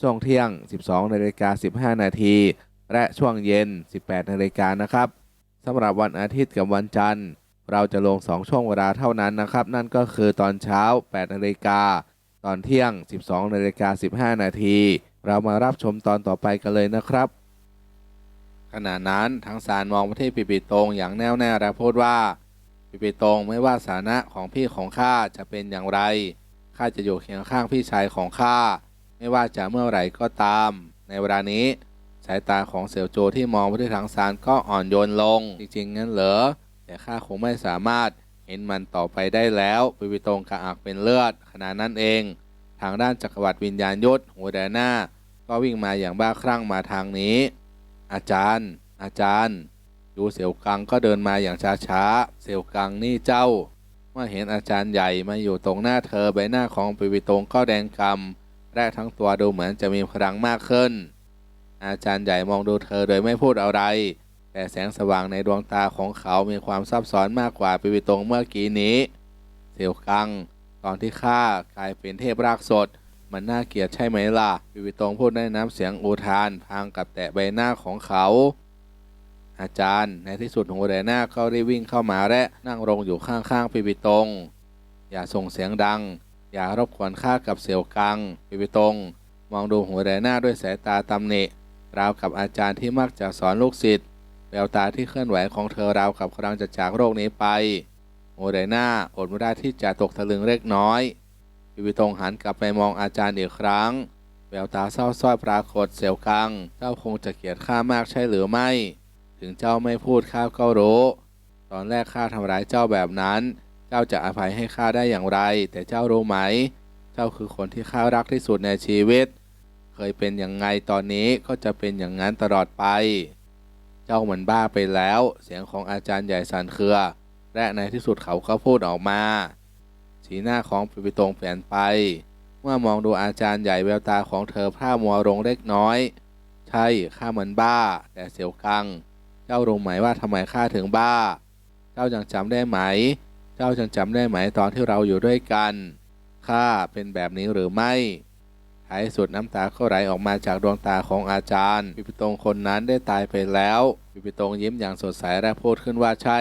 ช่วงเที่ยง 12นาฬิกา15 นาที และช่วงเย็น 18นาฬิกานะครับสำหรับวันอาทิตย์กับวันจันทร์ เราจะลง 2 ช่วงเวลาเท่านั้นนะครับ นั่นก็คือตอนเช้า 8นาฬิกาตอนเที่ยง 12นาฬิกา15 นาที เรามารับชมตอนต่อไปกันเลยนะครับ ขณะนั้นทางสารมองไปที่ปิปิตงอย่างแน่วแน่และพูดว่า ปิปิตงไม่ว่าสถานะของพี่ของข้าจะเป็นอย่างไรข้าจะอยู่เคียงข้างพี่ชายของข้า ไม่ว่าจะเมื่อไหร่ก็ตาม ในเวลานี้ สายตาของเสี่ยวโจที่มองไปที่ทางสารก็อ่อนโยนลง จริงๆ งั้นเหรอ แต่ข้าคงไม่สามารถเห็นมันต่อไปได้แล้วปิปิตงกระอักเป็นเลือดขณะนั้นเอง ทางด้านจักรวรรดิวิญญาณยุทธหัวแดหน้า ก็วิ่งมาอย่างบ้าคลั่งมาทางนี้ อาจารย์ อาจารย์ดูเสี่ยวกังก็เดินมาอย่างช้าๆ เสี่ยวกังนี่เจ้า เมื่อเห็นอาจารย์ใหญ่มาอยู่ตรงหน้าเธอใบหน้าของปิวิตงก็แดงกำ และทั้งตัวดูเหมือนจะมีพลังมากขึ้น อาจารย์ใหญ่มองดูเธอโดยไม่พูดอะไร แต่แสงสว่างในดวงตาของเขามีความซับซ้อนมากกว่าปิวิตงเมื่อกี้นี้เสี่ยวกัง ตอนที่ข้ากลายเป็นเทพรากสด มันน่าเกลียดใช่ไหมล่ะปิวิตงพูดด้วยน้ำเสียงอุทานพางกับแตะใบหน้าของเขาอาจารย์ ในที่สุดหัวแดหน้าก็ได้วิ่งเข้ามาและนั่งลงอยู่ข้างๆปิปิตง อย่าส่งเสียงดัง อย่ารบกวนข้ากับเสี่ยวกังปิปิตง มองดูหัวแดหน้าด้วยสายตาตำหนิราวกับอาจารย์ที่มักจะสอนลูกศิษย์แววตาที่เคลื่อนไหวของเธอราวกับกำลังจะจากโลกนี้ไปหัวแดหน้าอดไม่ได้ที่จะตกตะลึงเล็กน้อยปิปิตงหันกลับไปมองอาจารย์อีกครั้งแววตาเศร้าส้อยปรากฏเสี่ยวกัง เจ้าคงจะเกลียดข้ามากใช่หรือไม่ ถึงเจ้าไม่พูดข้าก็รู้ ตอนแรกข้าทำร้ายเจ้าแบบนั้น จ้าจะอภัยให้ข้าได้อย่างไร แต่เจ้ารู้ไหม เจ้าคือคนที่ข้ารักที่สุดในชีวิต เคยเป็นอย่างไงตอนนี้ก็จะเป็นอย่างนั้นตลอดไป เจ้าเหมือนบ้าไปแล้ว เสียงของอาจารย์ใหญ่สันเครือ และในที่สุดเขาก็พูดออกมา สีหน้าของปิปิตงเปลี่ยนไป เมื่อมองดูอาจารย์ใหญ่แววตาของเธอพร่ามัวลงเล็กน้อย ใช่ข้าเหมันบ้า แต่เสียวกัง เจ้ารู้ไหมว่าทำไมข้าถึงบ้า เจ้ายังจำได้ไหม เจ้ายังจำได้ไหมตอนที่เราอยู่ด้วยกัน ข้าเป็นแบบนี้หรือไม่ท้ายสุดน้ำตาก็ไหลออกมาจากดวงตาของอาจารย์ ปิปิตงคนนั้นได้ตายไปแล้ว ปิปิตงยิ้มอย่างสดใสและพูดขึ้นว่าใช่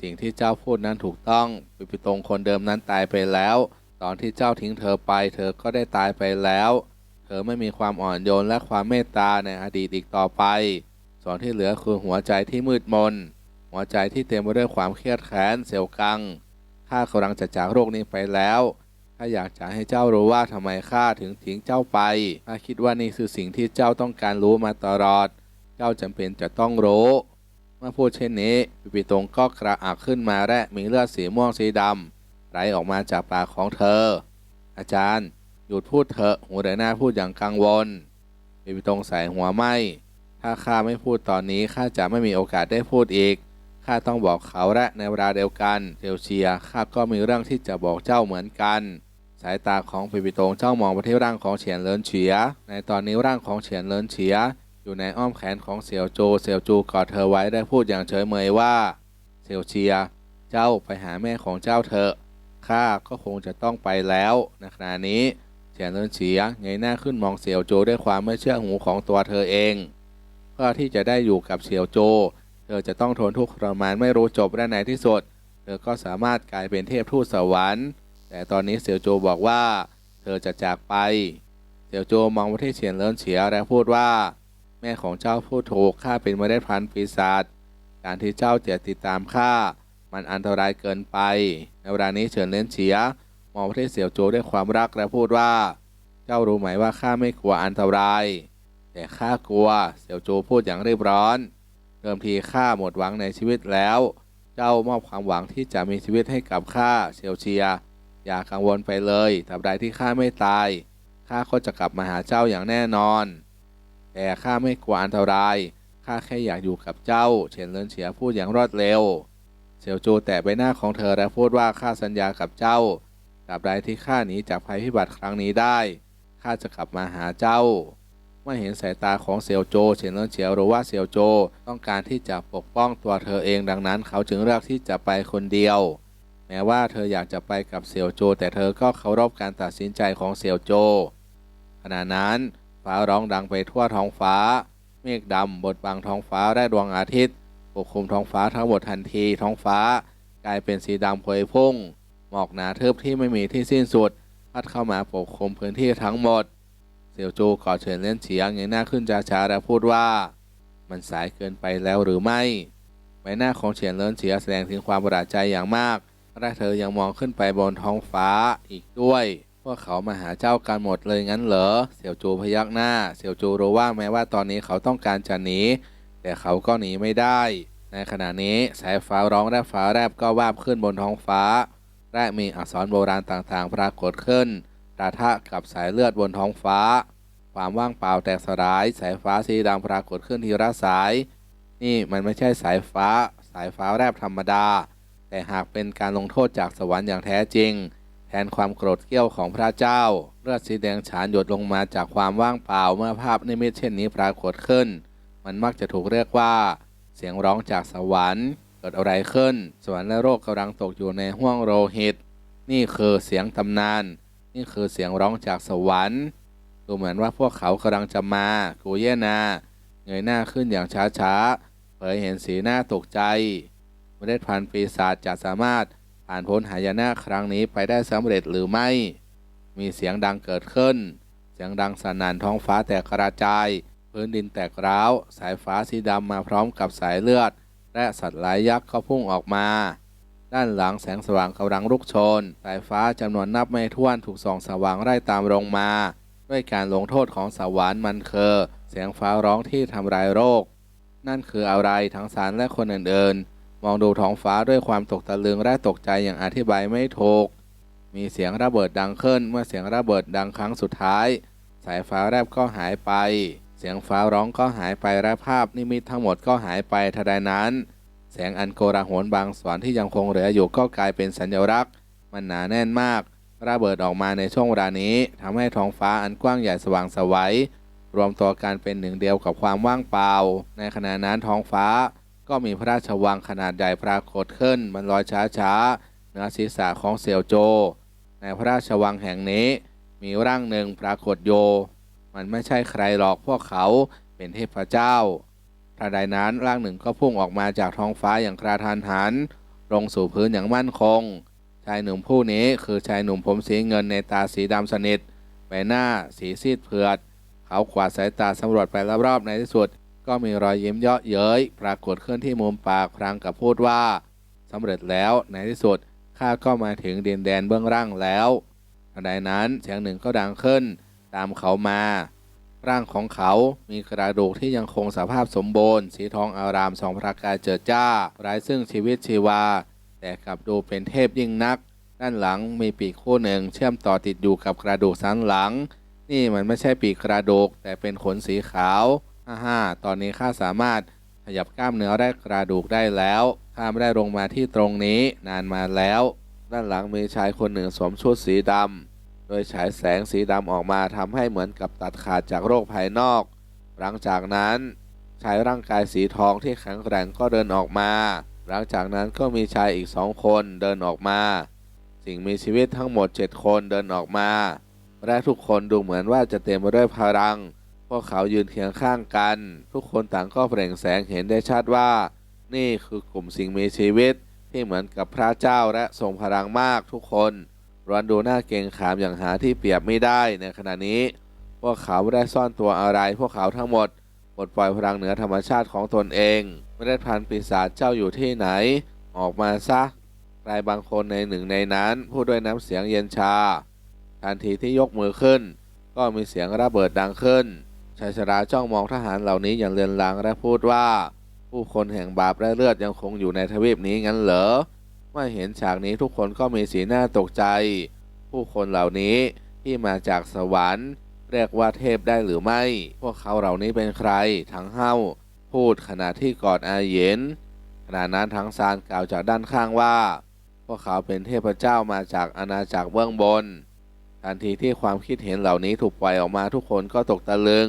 สิ่งที่เจ้าพูดนั้นถูกต้อง ปิปิตงคนเดิมนั้นตายไปแล้ว ตอนที่เจ้าทิ้งเธอไป เธอก็ได้ตายไปแล้ว เธอไม่มีความอ่อนโยนและความเมตตาในอดีตอีกต่อไป ส่วนที่เหลือคือหัวใจที่มืดมน หัวใจที่เต็มไปด้วยความเครียดแค้นเสียวกัง ข้ากำลังจะจากโรคนี้ไปแล้วข้าอยากจะให้เจ้ารู้ว่าทำไมข้าถึงทิ้งเจ้าไปข้าคิดว่านี่คือสิ่งที่เจ้าต้องการรู้มาตลอด เจ้าจำเป็นจะต้องรู้ เมื่อพูดเช่นนี้ปิปิตงก็กระอักขึ้นมาและมีเลือดสีม่วงสีดำไหลออกมาจากปากของเธอ อาจารย์ หยุดพูดเถอะหัวเดหน้าพูดอย่างกังวลปิปิตงใส่หัวไม่ถ้าข้าไม่พูดตอนนี้ข้าจะไม่มีโอกาสได้พูดอีก ข้าต้องบอกเขาและในเวลาเดียวกันเซลเชียข้าก็มีเรื่องที่จะบอกเจ้าเหมือนกัน สายตาของปิปิตงเจ้ามองไปที่ร่างของเฉียนเลินเฉีย ในตอนนี้ร่างของเฉียนเลินเฉีย อยู่ในอ้อมแขนของเสี่ยวโจเสี่ยวจูกอดเธอไว้ได้พูดอย่างเฉยเมยว่าเสี่ยวเชีย เจ้าไปหาแม่ของเจ้าเถอะ ข้าก็คงจะต้องไปแล้วในขณะนี้เฉียนเลินเฉียเงยหน้าขึ้นมองเสี่ยวโจด้วยความไม่เชื่อหูของตัวเธอเอง เพื่อที่จะได้อยู่กับเสี่ยวโจ เธอจะต้องทนทุกข์ทรมานไม่รู้จบและในที่สุด เธอก็สามารถกลายเป็นเทพทูตสวรรค์ แต่ตอนนี้เสี่ยวโจบอกว่า เธอจะจากไป เสี่ยวโจมองไปที่เฉียนเลินเฉียและพูดว่า แม่ของเจ้าพูดถูกข้าเป็นเมล็ดพันธุ์ปีศาจการที่เจ้าจะติดตามข้ามันอันตรายเกินไป ในเวลานี้เฉินเล่นเฉียมองไปที่เสี่ยวโจวด้วยความรักและพูดว่า เจ้ารู้ไหมว่าข้าไม่กลัวอันตราย แต่ข้ากลัวเสี่ยวโจวพูดอย่างรีบร้อน เดิมทีข้าหมดหวังในชีวิตแล้ว เจ้ามอบความหวังที่จะมีชีวิตให้กับข้าเซียวเชีย อย่ากังวลไปเลยตราบใดที่ข้าไม่ตายข้าก็จะกลับมาหาเจ้าอย่างแน่นอน แต่ข้าไม่กลัวอันตรายข้าแค่อยากอยู่กับเจ้า เฉินเลินเฉียพูดอย่างรวดเร็วเซียวจวแตะใบหน้าของเธอและพูดว่าข้าสัญญากับเจ้าตราบใดที่ข้าหนีจากภัยพิบัติครั้งนี้ได้ข้าจะกลับมาหาเจ้า เมื่อเห็นสายตาของเซียวโจเฉินเลินเฉียวรู้ว่าเซียวโจ ต้องการที่จะปกป้องตัวเธอเองดังนั้น เขาจึงเลือกที่จะไปคนเดียว แม้ว่าเธออยากจะไปกับเซียวโจ แต่เธอก็เคารพการตัดสินใจของเซียวโจ ขณะนั้นฟ้าร้องดังไปทั่วท้องฟ้า เมฆดำบดบังท้องฟ้าและดวงอาทิตย์ปกคลุมท้องฟ้าทั้งหมดทันทีท้องฟ้า กลายเป็นสีดำพวยพุ่ง หมอกหนาทึบที่ไม่มีที่สิ้นสุด พัดเข้ามาปกคลุมพื้นที่ทั้งหมด เสี่ยวจูกอดเฉินเล่นเฉียงเงยหน้าขึ้นช้าๆและพูดว่า มันสายเกินไปแล้วหรือไม่ใบหน้าของเฉียนเลินเฉียแสดงถึงความประหลาดใจอย่างมากและเธอยังมองขึ้นไปบนท้องฟ้าอีกด้วยพวกเขามาหาเจ้ากันหมดเลยงั้นเหรอ เสี่ยวจูพยักหน้า เสี่ยวจูรู้ว่าแม้ว่าตอนนี้เขาต้องการจะหนี แต่เขาก็หนีไม่ได้ ในขณะนี้สายฟ้าร้องและฟ้าแลบก็วาบขึ้นบนท้องฟ้า และมีอักษรโบราณต่างๆ ปรากฏขึ้น ปะทะกับสายเลือดบนท้องฟ้า ความว่างเปล่าแตกสลาย สายฟ้าสีดำปรากฏขึ้นทีละสาย นี่มันไม่ใช่สายฟ้า สายฟ้าแลบธรรมดา แต่หากเป็นการลงโทษจากสวรรค์อย่างแท้จริง แทนความโกรธเกรี้ยวของพระเจ้า เลือดสีแดงฉานหยดลงมาจากความว่างเปล่าเมื่อภาพนิมิตเช่นนี้ปรากฏขึ้น มันมักจะถูกเรียกว่า เสียงร้องจากสวรรค์เกิดอะไรขึ้น สวรรค์และโลกกำลังตกอยู่ในห้วงโลหิต นี่คือเสียงตำนาน นี่คือเสียงร้องจากสวรรค์ ดูเหมือนว่าพวกเขากำลังจะมา กูเยนาเงยหน้าขึ้นอย่างช้าๆ เผยเห็นสีหน้าตกใจเมล็ดพันธุ์ปีศาจจะสามารถผ่านพ้นหายนะครั้งนี้ไปได้สำเร็จหรือไม่ มีเสียงดังเกิดขึ้น เสียงดังสนั่นท้องฟ้าแตกกระจาย พื้นดินแตกร้าว สายฟ้าสีดำมาพร้อมกับสายเลือด และสัตว์หลายยักษ์ก็พุ่งออกมา ด้านหลังแสงสว่างกำลังลุกโชน สายฟ้าจำนวนนับไม่ถ้วนถูกส่องสว่างไล่ตามลงมา ด้วยการลงโทษของสวรรค์มันคือเสียงฟ้าร้องที่ทำลายโรค นั่นคืออะไรทั้งสารและคนอื่นๆ มองดูท้องฟ้าด้วยความตกตะลึงและตกใจอย่างอธิบายไม่ถูก มีเสียงระเบิดดังขึ้นเมื่อเสียงระเบิดดังครั้งสุดท้าย สายฟ้าแลบก็หายไป เสียงฟ้าร้องก็หายไปและภาพนิมิตทั้งหมดก็หายไปทันใดนั้น แสงอันโกลาหลบางส่วนที่ยังคงเหลืออยู่ก็กลายเป็นสัญลักษณ์ มันหนาแน่นมาก ระเบิดออกมาในช่วงเวลานี้ทำให้ท้องฟ้าอันกว้างใหญ่สว่างไสวัยรวมตัวกันเป็นหนึ่งเดียวกับความว่างเปล่า ในขณะนั้นท้องฟ้า ก็มีพระราชวังขนาดใหญ่ปรากฏขึ้นมันลอยช้าๆเหนือศีรษะของเสี่ยวโจ ในพระราชวังแห่งนี้ มีร่างหนึ่งปรากฏโย มันไม่ใช่ใครหรอกพวกเขาเป็นเทพเจ้า ทันใดนั้นร่างหนึ่งก็พุ่งออกมาจากท้องฟ้าอย่างกระทันหัน ลงสู่พื้นอย่างมั่นคง ชายหนุ่มผู้นี้คือชายหนุ่มผมสีเงินในตาสีดำสนิทใบหน้าสีซีดเผือด เขากวาดสายตาสำรวจไปรอบๆในที่สุด ก็มีรอยยิ้มเยาะเย้ยปรากฏขึ้นที่มุมปากพรางกับพูดว่าสำเร็จแล้วในที่สุดข้าก็มาถึงดินแดนเบื้องล่างแล้วทันใดนั้นเสียงหนึ่งก็ดังขึ้น ตามเขามา ร่างของเขา มีกระดูกที่ยังคงสภาพสมบูรณ์ สีทองอารามสองประกายเจิดจ้า ไร้ซึ่งชีวิตชีวา แต่กลับดูเป็นเทพยิ่งนัก ด้านหลังมีปีกคู่หนึ่งเชื่อมต่อติดอยู่กับกระดูกสันหลัง นี่มันไม่ใช่ปีกกระดูกแต่เป็นขนสีขาวฮ่าฮ่าตอนนี้ข้าสามารถขยับกล้ามเนื้อและกระดูกได้แล้วข้าไม่ได้ลงมาที่ตรงนี้นานมาแล้ว ด้านหลังมีชายคนหนึ่งสวมชุดสีดำ โดยฉายแสงสีดำออกมาทำให้เหมือนกับตัดขาดจากโรคภายนอก หลังจากนั้นชายร่างกายสีทองที่แข็งแกร่งก็เดินออกมา หลังจากนั้นก็มีชายอีกสองคนเดินออกมา สิ่งมีชีวิตทั้งหมด 7 คนเดินออกมา และทุกคนดูเหมือนว่าจะเต็มไปด้วยพลัง พวกเขายืนเคียงข้างกัน ทุกคนต่างก็เปล่งแสงเห็นได้ชัดว่า นี่คือกลุ่มสิ่งมีชีวิตที่เหมือนกับพระเจ้าและทรงพลังมากทุกคน ร้อนดูน้าเกรงขามอย่างหาที่เปรียบไม่ได้ในขณะนี้ พวกเขาไม่ได้ซ่อนตัวอะไร พวกเขาทั้งหมดปลดปล่อยพลังเหนือธรรมชาติของตนเองเมล็ดพันปีศาจเจ้าอยู่ที่ไหน ออกมาซะใครบางคนในหนึ่งในนั้นพูดด้วยน้ำเสียงเย็นชา ทันทีที่ยกมือขึ้น ก็มีเสียงระเบิดดังขึ้นชายชราจ้องมองทหารเหล่านี้อย่างเลือนลางและพูดว่า ผู้คนแห่งบาปและเลือดยังคงอยู่ในทวีปนี้งั้นเหรอ เมื่อเห็นฉากนี้ทุกคนก็มีสีหน้าตกใจ ผู้คนเหล่านี้ที่มาจากสวรรค์เรียกว่าเทพได้หรือไม่ พวกเขาเหล่านี้เป็นใคร ทั้งเฮาพูดขณะที่กอดอาเหยนขณะนั้นทั้งซานกล่าวจากด้านข้างว่า พวกเขาเป็นเทพเจ้ามาจากอาณาจักรเบื้องบน ทันทีที่ความคิดเห็นเหล่านี้ถูกปล่อยออกมาทุกคนก็ตกตะลึง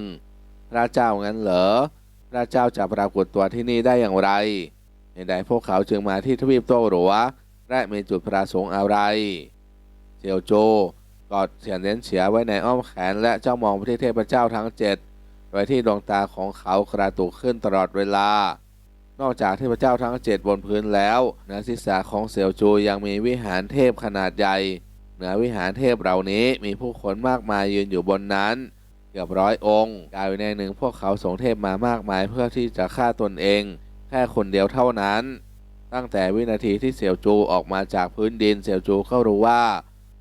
พระเจ้างั้นเหรอ พระเจ้าจะปรากฏตัวที่นี่ได้อย่างไร เหตุใดพวกเขาจึงมาที่ทวีปโตหรัวและมีจุดประสงค์อะไรเซียวโจกอดเฉียนเน้นเฉียไว้ในอ้อมแขนและเจ้ามองไปที่เทพเจ้าทั้งเจ็ดโดยที่ดวงตาของเขากระตุกขึ้นตลอดเวลา นอกจากเทพเจ้าทั้งเจ็ดบนพื้นแล้วเหนือศีรษะของเสี่ยวจูยังมีวิหารเทพขนาดใหญ่เหนือวิหารเทพเหล่านี้มีผู้คนมากมายยืนอยู่บนนั้น เกือบร้อยองค์กลาวในหนึ่งพวกเขาส่งเทพมามากมายเพื่อที่จะฆ่าตนเอง ค่คนเดียวเท่านั้น ตั้งแต่วินาทีที่เสี่ยวจูออกมาจากพื้นดินเสี่ยวจูก็รู้ว่า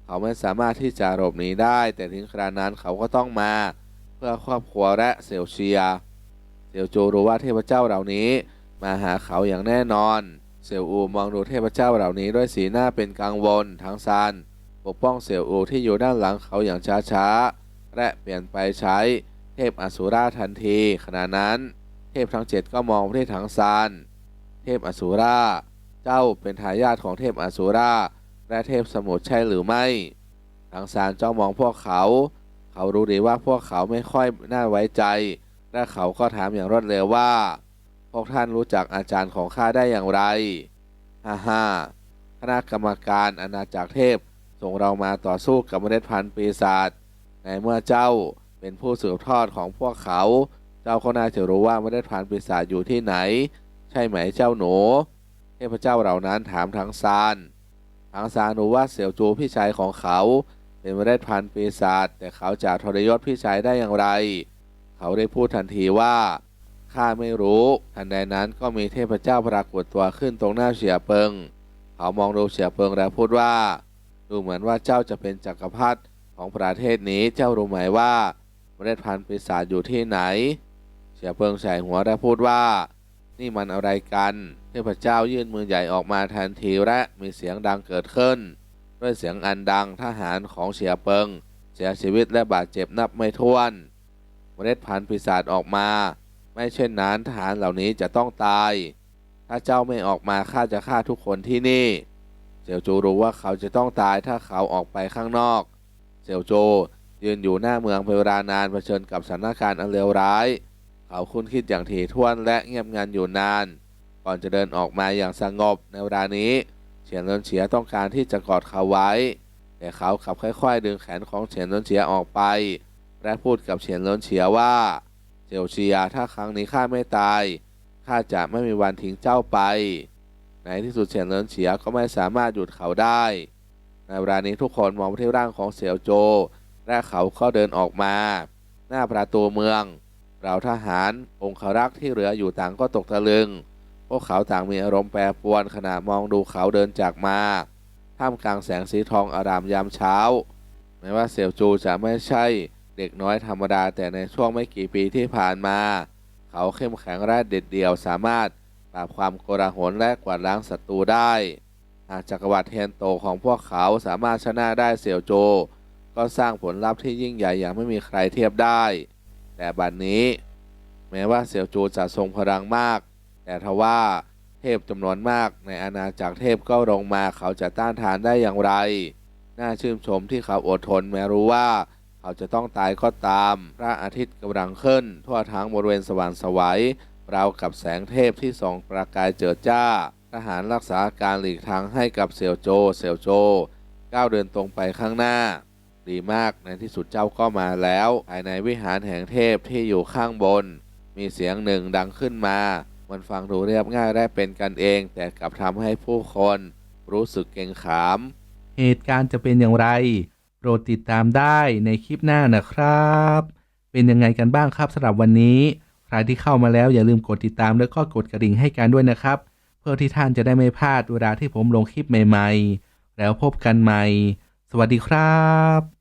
เขาไม่สามารถที่จะหลบหนีได้ แต่ถึงครานั้นเขาก็ต้องมา เพื่อครอบครัวและเสี่ยวเชียเสี่ยวจูรู้ว่าเทพเจ้าเหล่านี้ มาหาเขาอย่างแน่นอน เสี่ยวอูมองดูเทพเจ้าเหล่านี้ด้วยสีหน้าเป็นกังวลทั้งซานปกป้องเสี่ยวอูที่อยู่ด้านหลังเขาอย่างช้าๆและเปลี่ยนไปใช้เทพอสูราทันทีขณะนั้น เทพทั้งเจ็ดก็มองไปที่ถังซานเทพอสูราเจ้าเป็นทายาทของเทพอสูราและเทพสมุทรใช่หรือไม่ทางซานจ้องมองพวกเขา เขารู้ดีว่าพวกเขาไม่ค่อยน่าไว้ใจ และเขาก็ถามอย่างรวดเร็วว่า พวกท่านรู้จักอาจารย์ของข้าได้อย่างไรฮ่าฮ่าคณะกรรมการอาณาจักรเทพส่งเรามาต่อสู้กับเมล็ดพันธุ์ปีศาจในเมื่อเจ้าเป็นผู้สืบทอดของพวกเขา เจ้าก็น่าจะรู้ว่าเมล็ดพันธุ์ปีศาจอยู่ที่ไหน ใช่ไหมเจ้าหนู เทพเจ้าเหล่านั้นถามทางซานทางซานรู้ว่าเสี่ยวจูพี่ชายของเขา เป็นเมล็ดพันธุ์ปีศาจแต่เขาจะทรยศพี่ชายได้อย่างไร เขาได้พูดทันทีว่าข้าไม่รู้ทันใดนั้นก็มีเทพเจ้าปรากฏตัวขึ้นตรงหน้าเฉียเปิง เขามองดูเฉียเปิงแล้วพูดว่า ดูเหมือนว่าเจ้าจะเป็นจักรพรรดิของประเทศนี้เจ้ารู้ไหมว่าเมล็ดพันธุ์ปีศาจอยู่ที่ไหน เฉียเปิงใส่หัวและพูดว่า นี่มันอะไรกันเทพเจ้ายื่นมือใหญ่ออกมาทันทีและมีเสียงดังเกิดขึ้น ด้วยเสียงอันดังทหารของเฉียเปิง เสียชีวิตและบาดเจ็บนับไม่ถ้วนเมล็ดพันธุ์ปีศาจออกมา ไม่เช่นนั้นทหารเหล่านี้จะต้องตาย ถ้าเจ้าไม่ออกมาข้าจะฆ่าทุกคนที่นี่เสี่ยวจูรู้ว่าเขาจะต้องตายถ้าเขาออกไปข้างนอกเสี่ยวโจยืนอยู่หน้าเมืองเป็นเวลานานเผชิญกับสถานการณ์อันเลวร้าย เขาคุ้นคิดอย่างถี่ถ้วนและเงียบงันอยู่นาน ก่อนจะเดินออกมาอย่างสงบในเวลานี้ เฉียนเลินเฉียต้องการที่จะกอดเขาไว้ แต่เขาขับค่อยๆ ดึงแขนของเฉียนเลินเฉียออกไป และพูดกับเฉียนเลินเฉียว่าเซียวเฉียถ้าครั้งนี้ข้าไม่ตายข้าจะไม่มีวันทิ้งเจ้าไป ในที่สุดเฉียนเลินเฉียก็ไม่สามารถหยุดเขาได้ ในเวลานี้ทุกคนมองไปที่ร่างของเสี่ยวโจ และเขาก็เดินออกมา หน้าประตูเมือง เราทหารองครักษ์ที่เหลืออยู่ต่างก็ตกตะลึง พวกเขาต่างมีอารมณ์แปรปรวนขณะมองดูเขาเดินจากมา ท่ามกลางแสงสีทองอารามยามเช้า แม้ว่าเสี่ยวจูจะไม่ใช่เด็กน้อยธรรมดาแต่ในช่วงไม่กี่ปีที่ผ่านมา เขาเข้มแข็งและเด็ดเดี่ยวสามารถปราบความโกลาหลและกวาดล้างศัตรูได้หากจักรวรรดิเทียนโตของพวกเขาสามารถชนะได้เสี่ยวโจ ก็สร้างผลลัพธ์ที่ยิ่งใหญ่อย่างไม่มีใครเทียบได้ แต่บัดนนี้ แม้ว่าเสี่ยวจูจะทรงพลังมาก แต่ทว่าเทพจำนวนมากในอาณาจักรเทพก็ลงมาเขาจะต้านทานได้อย่างไร น่าชื่นชมที่เขาอดทนแม้รู้ว่า เขาจะต้องตายก็ตาม พระอาทิตย์กำลังขึ้น ทั่วทั้งบริเวณสว่างสวัยราวกับแสงเทพที่ส่องประกายเจิดจ้า ทหารรักษาการหลีกทางให้กับเสี่ยวโจ เสี่ยวโจก้าวเดินตรงไปข้างหน้า ดีมากในที่สุดเจ้าก็มาแล้ว ภายในวิหารแห่งเทพที่อยู่ข้างบน มีเสียงหนึ่งดังขึ้นมา มันฟังดูเรียบง่ายและเป็นกันเอง แต่กลับทำให้ผู้คนรู้สึกเกรงขาม เหตุการณ์จะเป็นอย่างไร โปรดติดตามได้ในคลิปหน้านะครับ เป็นยังไงกันบ้างครับสำหรับวันนี้ ใครที่เข้ามาแล้วอย่าลืมกดติดตามแล้วก็กดกระดิ่งให้กันด้วยนะครับ เพื่อที่ท่านจะได้ไม่พลาดเวลาที่ผมลงคลิปใหม่ ๆ แล้วพบกันใหม่ สวัสดีครับ